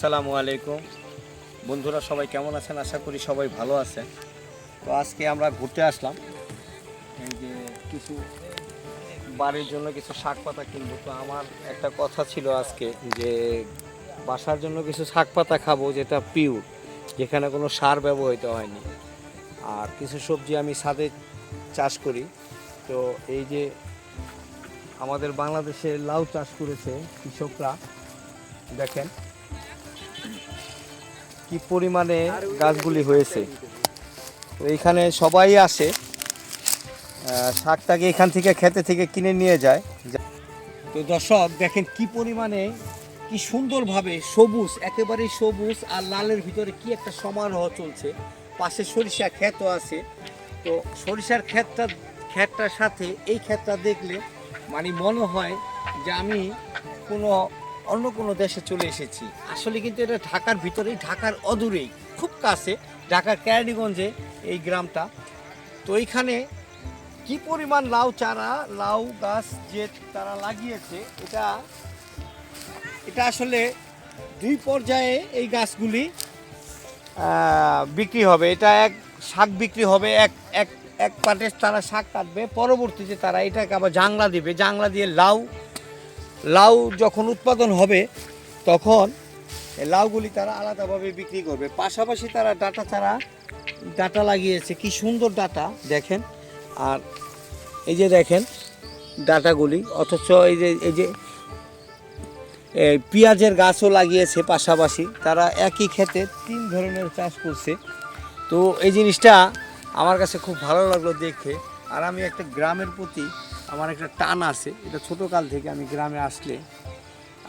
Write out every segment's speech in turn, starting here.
আসসালামু আলাইকুম। বন্ধুরা সবাই কেমন আছেন? আশা করি সবাই ভালো আছেন। তো আজকে আমরা ঘুরতে আসলাম। এই যে কিছু বাড়ির জন্য কিছু শাক পাতা কিনবো। তো আমার একটা কথা ছিল আজকে যে বাসার জন্য কিছু শাক পাতা খাব যেটা পিওর যেখানে কোনো সার ব্যবহৃত হয়নি। আর কিছু সবজি আমি ছাদে চাষ করি। তো এই যে আমাদের বাংলাদেশে লাউ চাষ করেছে কৃষকরা, দেখেন। কি পরিমাণে গাছগুলি হয়েছে। তো এইখানে সবাই আসে শাকটাকে এখান থেকে, খেতে থেকে কিনে নিয়ে যায়। তো দর্শক, দেখেন কি পরিমাণে, কি সুন্দরভাবে সবুজ, একেবারেই সবুজ আর লালের ভিতরে কি একটা সমারোহ চলছে। পাশে সরিষা ক্ষেতও আছে। তো সরিষার ক্ষেতটা, ক্ষেতটার সাথে এই ক্ষেতটা দেখলে মানে মনে হয় যে আমি কোনো অন্য কোনো দেশে চলে এসেছি। আসলে কিন্তু এটা ঢাকার ভিতরেই, ঢাকার অদূরেই, খুব কাছে, ঢাকার কেরানীগঞ্জে এই গ্রামটা। তো এইখানে কি পরিমাণ লাউ চারা, লাউ গাছ যে তারা লাগিয়েছে, এটা এটা আসলে দুই পর্যায়ে এই গাছগুলি বিক্রি হবে। এটা এক শাক বিক্রি হবে, এক এক এক পাটে তারা শাক কাটবে। পরবর্তীতে তারা এটাকে আবার জাংলা দিবে। জাংলা দিয়ে লাউ লাউ যখন উৎপাদন হবে, তখন লাউগুলি তারা আলাদাভাবে বিক্রি করবে। পাশাপাশি তারা ডাটা তারা ডাটা লাগিয়েছে। কি সুন্দর ডাটা, দেখেন। আর এই যে দেখেন ডাটাগুলি, অথচ এই যে এই যে পেঁয়াজের গাছও লাগিয়েছে পাশাপাশি। তারা একই ক্ষেতে তিন ধরনের চাষ করছে। তো এই জিনিসটা আমার কাছে খুব ভালো লাগল দেখে। আর আমি একটা গ্রামের প্রতি আমার একটা টান আছে, এটা ছোটো কাল থেকে আমি গ্রামে আসলে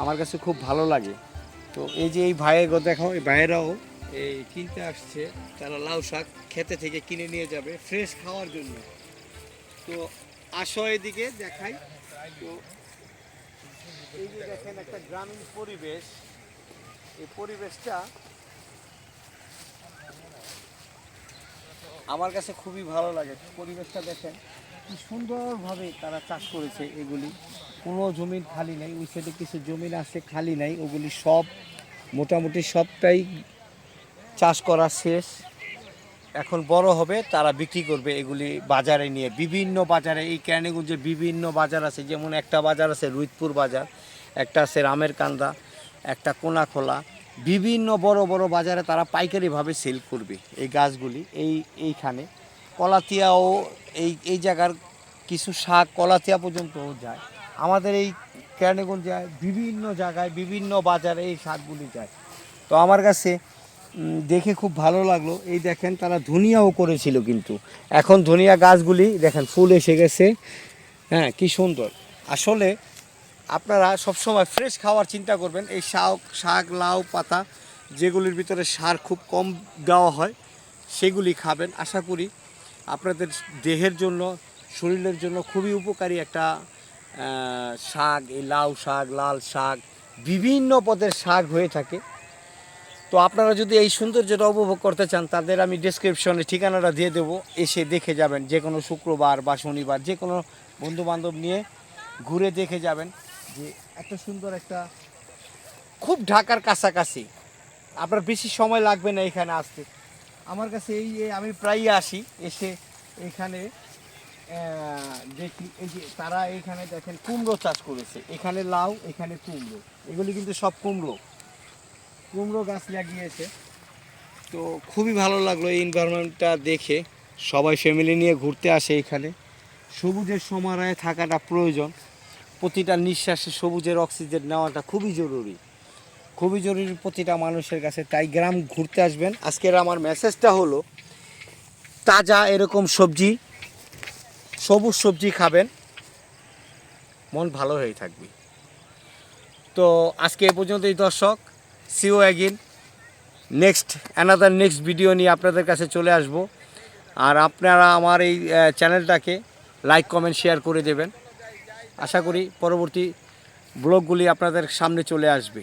আমার কাছে খুব ভালো লাগে। তো এই যে এই ভাইয়ের গো দেখাও এই ভাইয়েরাও এই কিনতে আসছে, তারা লাউ শাক খেতে থেকে কিনে নিয়ে যাবে ফ্রেশ খাওয়ার জন্য। তো আসো এদিকে দেখাই। তো এই যে দেখেন একটা গ্রামীণ পরিবেশ, এই পরিবেশটা আমার কাছে খুবই ভালো লাগে। পরিবেশটা দেখেন কি সুন্দরভাবে তারা চাষ করেছে এগুলি? কোনো জমির খালি নাই, ওই সাইডে কিছু জমিন আছে খালি নাই, ওগুলি সব, মোটামুটি সবটাই চাষ করা শেষ। এখন বড় হবে, তারা বিক্রি করবে এগুলি বাজারে নিয়ে। বিভিন্ন বাজারে, এই ক্যানেগঞ্জে বিভিন্ন বাজার আছে, যেমন একটা বাজার আছে রুইতপুর বাজার, একটা আছে রামের কান্দা, একটা কোনাখোলা। বিভিন্ন বড় বড় বাজারে তারা পাইকারিভাবে সেল করবে এই গাছগুলি, এই, এইখানে। কলাতিয়াও এই এই জায়গার কিছু শাক কলাতিয়া পর্যন্তও যায়। আমাদের এই কেরানীগঞ্জে বিভিন্ন জায়গায়, বিভিন্ন বাজারে এই শাকগুলি যায়। তো আমার কাছে দেখে খুব ভালো লাগল। এই দেখেন তারা ধনিয়াও করেছিল কিন্তু। এখন ধনিয়া গাছগুলি, দেখেন, ফুল এসে গেছে। হ্যাঁ কি সুন্দর। আসলে আপনারা সবসময় ফ্রেশ খাওয়ার চিন্তা করবেন। এই শাক শাক, লাউ, পাতা যেগুলির ভিতরে সার খুব কম দেওয়া হয়, সেগুলি খাবেন। আশা করি আপনাদের দেহের জন্য, শরীরের জন্য খুবই উপকারী একটা শাক, এই লাউ শাক, লাল শাক, বিভিন্ন পদের শাক হয়ে থাকে। তো আপনারা যদি এই সৌন্দর্যটা উপভোগ করতে চান, তাদের আমি ডেসক্রিপশনে ঠিকানাটা দিয়ে দেবো। এসে দেখে যাবেন, যে কোনো শুক্রবার বা শনিবার, যে কোনো বন্ধু বান্ধব নিয়ে ঘুরে দেখে যাবেন যে এত সুন্দর একটা, খুব ঢাকার কাছাকাছি। আপনার বেশি সময় লাগবে না এখানে আসতে। আমার কাছে এই আমি প্রায়ই আসি, এসে এখানে দেখি, এই যে তারা এখানে দেখেন কুমড়ো চাষ করেছে। এখানে লাউ, এখানে কুমড়ো। এগুলি কিন্তু সব কুমড়ো। কুমড়ো গাছ লাগিয়েছে। তো খুবই ভালো লাগল এই এনভায়রনমেন্টটা দেখে। সবাই ফ্যামিলি নিয়ে ঘুরতে আসে এখানে। সবুজের সমারোহে থাকাটা প্রয়োজন। প্রতিটা নিঃশ্বাসে সবুজের অক্সিজেন নেওয়াটা খুবই জরুরি। খুবই জরুরি প্রতিটা মানুষের কাছে, তাই গ্রাম ঘুরতে আসবেন। আজকের আমার মেসেজটা হলো, তাজা এরকম সবজি, সবুজ সবজি খাবেন, মন ভালো হয়ে থাকবে। তো আজকে এ পর্যন্তই দর্শক see you again next another next video নিয়ে আপনাদের কাছে চলে আসব। আর আপনারা আমার এই চ্যানেলটাকে লাইক কমেন্ট শেয়ার করে দেবেন। আশা করি পরবর্তী ব্লগগুলি আপনাদের সামনে চলে আসবে।